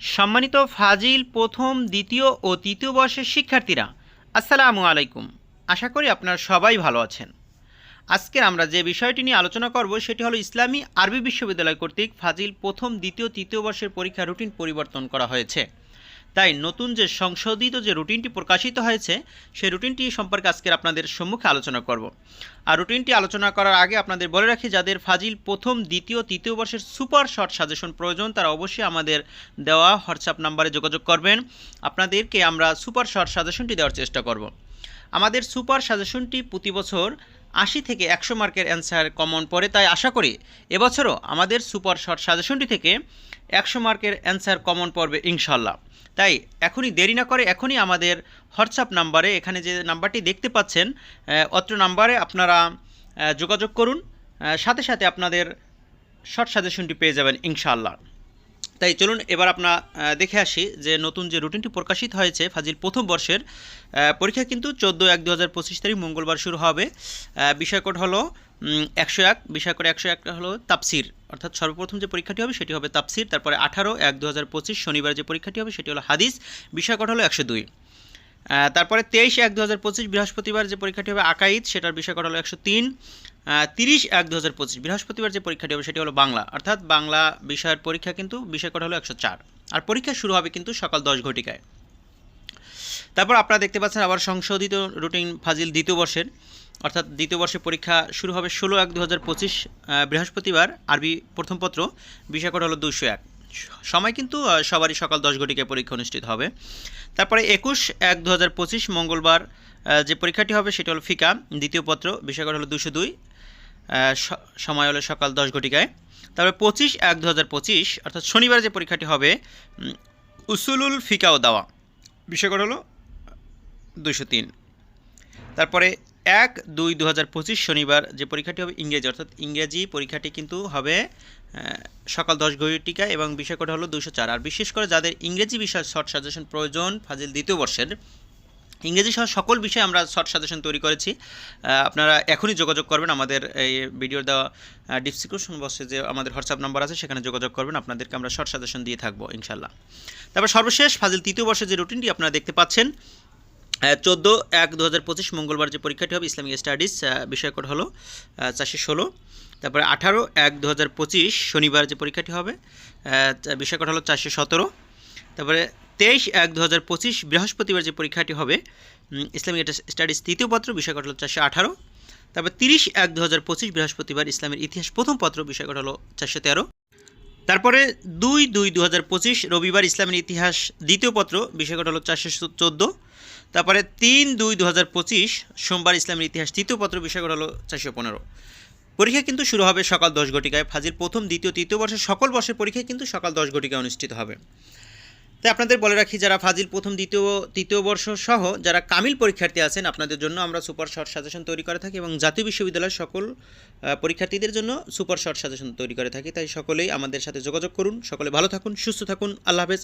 সম্মানিত ফাজিল প্রথম, দ্বিতীয় ও তৃতীয় বর্ষের শিক্ষার্থীরা, আসসালামু আলাইকুম। আশা করি আপনারা সবাই ভালো আছেন। আজকে আমরা যে বিষয়টি নিয়ে আলোচনা করব সেটি হলো ইসলামী আরবি বিশ্ববিদ্যালয় কর্তৃক ফাজিল প্রথম, দ্বিতীয়, তৃতীয় বর্ষের পরীক্ষা রুটিন পরিবর্তন করা হয়েছে। তাই নতুন যে সংশোধিত যে রুটিনটি প্রকাশিত হয়েছে সেই রুটিনটি সম্পর্কে আজকের আপনাদের সম্মুখে আলোচনা করব। আর রুটিনটি আলোচনা করার আগে আপনাদের বলে রাখি, যাদের ফাজিল প্রথম, দ্বিতীয়, তৃতীয় বর্ষের সুপার শর্ট সাজেশন প্রয়োজন, তারা অবশ্যই আমাদের দেওয়া হোয়াটসঅ্যাপ নাম্বারে যোগাযোগ করবেন। আপনাদেরকে আমরা সুপার শর্ট সাজেশনটি দেওয়ার চেষ্টা করব। আমাদের সুপার সাজেশনটি প্রতি বছর আশি থেকে একশো মার্কের অ্যান্সার কমন পড়ে, তাই আশা করি এবছরও আমাদের সুপার শর্ট সাজেশনটি থেকে একশো মার্কের অ্যান্সার কমন পড়বে ইনশাল্লাহ। তাই এখনই দেরি না করে এখনই আমাদের হোয়াটসঅ্যাপ নাম্বারে, এখানে যে নাম্বারটি দেখতে পাচ্ছেন অত্র নাম্বারে আপনারা যোগাযোগ করুন সাথে সাথে আপনাদের শর্ট সাজেশনটি পেয়ে যাবেন ইনশাআল্লাহ তাই চলুন এবার আপনার দেখে আসি যে নতুন যে রুটিনটি প্রকাশিত হয়েছে ফাজিল প্রথম বর্ষের পরীক্ষা কিন্তু চোদ্দ এক দু হাজার পঁচিশ তারিখ মঙ্গলবার শুরু হবে। আহ, বিষয় কোড হলো একশো এক বিষয় কোড একশো এক হলো তাপসির অর্থাৎ সর্বপ্রথম যে পরীক্ষাটি হবে সেটি হবে তাপসির তারপরে আঠারো এক দু হাজার পঁচিশ শনিবার যে পরীক্ষাটি হবে সেটি হলো হাদিস বিষয় কোড হলো একশো দুই। তারপরে তেইশ এক দু হাজার পঁচিশ বৃহস্পতিবার যে পরীক্ষাটি হবে আকাইদ সেটার বিষয় কোড হলো একশো তিন। তিরিশ এক দু হাজার পঁচিশ বৃহস্পতিবার যে পরীক্ষাটি হবে সেটি হলো বাংলা। অর্থাৎ বাংলা বিষয়ের পরীক্ষা কিন্তু বিষয় কোড হলো একশো চার। আর পরীক্ষা শুরু হবে কিন্তু সকাল দশ ঘটিকায়। তারপর আপনারা দেখতে পাচ্ছেন আবার সংশোধিত রুটিন ফাজিল দ্বিতীয় বর্ষের। অর্থাৎ দ্বিতীয় বর্ষের পরীক্ষা শুরু হবে ষোলো এক দু হাজার পঁচিশ বৃহস্পতিবার আরবি প্রথম পত্র, বিষয় কোড হলো দুশো এক। সময় কিন্তু সবারই সকাল দশ ঘটিকায় পরীক্ষা অনুষ্ঠিত হবে। তারপরে একুশ এক দু মঙ্গলবার যে পরীক্ষাটি হবে সেটি হলো ফিকা, দ্বিতীয় পত্র, বিষয় কোড হলো দুশো দুই সময় হলো সকাল দশ ঘটিকায়। তারপরে পঁচিশ এক দু হাজার পঁচিশ, অর্থাৎ শনিবার যে পরীক্ষাটি হবে উসুলুল ফিকা ও দাওয়া। বিষয় কোড হলো দুশো তিন। তারপরে এক দুই দু হাজার পঁচিশ শনিবার যে পরীক্ষাটি হবে ইংরেজি, অর্থাৎ ইংরেজি পরীক্ষাটি কিন্তু হবে সকাল দশ ঘটিকা এবং বিষয় কোড হলো দুশো চার। আর বিশেষ করে যাদের ইংরেজি বিষয় শর্ট সাজেশন প্রয়োজন, ফাজিল দ্বিতীয় বর্ষের ইংরেজি সহ সকল বিষয়ে আমরা শর্ট সাজেশন তৈরি করেছি। আপনারা এখনই যোগাযোগ করবেন আমাদের এই ভিডিওর দেওয়া ডিসক্রিপশন বক্সে যে আমাদের হোয়াটসঅ্যাপ নাম্বার আছে সেখানে যোগাযোগ করবেন। আপনাদেরকে আমরা শর্ট সাজেশন দিয়ে থাকব ইনশাল্লাহ তারপর সর্বশেষ ফাজিল তৃতীয় বর্ষের যে রুটিনটি আপনারা দেখতে পাচ্ছেন চোদ্দ এক দু হাজার পঁচিশ মঙ্গলবার যে পরীক্ষাটি হবে ইসলামিক স্টাডিজ বিষয় কোড হলো চারশো ষোলো। তারপরে আঠারো এক দু হাজার পঁচিশ শনিবার যে পরীক্ষাটি হবে আহ, বিষয় কোড হলো চারশো সতেরো। তারপরে তেইশ এক দু হাজার পঁচিশ বৃহস্পতিবার যে পরীক্ষাটি হবে ইসলামিক স্টাডিজ তৃতীয় পত্র, বিষয় হলো চারশো আঠারো। তারপর তিরিশ এক দু হাজার পঁচিশ বৃহস্পতিবার ইসলামের ইতিহাস প্রথম পত্র, বিষয় হলো চারশো তেরো। তারপরে দুই দুই দু হাজার পঁচিশ রবিবার ইসলামের ইতিহাস দ্বিতীয় পত্র, বিষয় হলো চারশো চোদ্দ। তারপরে তিন দুই দু হাজার পঁচিশ সোমবার ইসলামের ইতিহাস তৃতীয় পত্র, বিষয় হলো চারশো পনেরো। পরীক্ষা কিন্তু শুরু হবে সকাল দশ ঘটিকায়। ফাজির প্রথম, দ্বিতীয়, তৃতীয় বর্ষের সকল বর্ষের পরীক্ষা কিন্তু সকাল দশ ঘটিকায় অনুষ্ঠিত হবে। তাই আপনাদের বলে রাখি, যারা ফাজিল প্রথম, দ্বিতীয়, তৃতীয় বর্ষ সহ যারা কামিল পরীক্ষার্থী আছেন, আপনাদের জন্য আমরা সুপার শর্ট সাজেশন তৈরি করে থাকি এবং জাতীয় বিশ্ববিদ্যালয়ের সকল পরীক্ষার্থীদের জন্য সুপার শর্ট সাজেশন তৈরি করে থাকি। তাই সকলেই আমাদের সাথে যোগাযোগ করুন। সকলে ভালো থাকুন, সুস্থ থাকুন। আল্লাহ হাফেজ।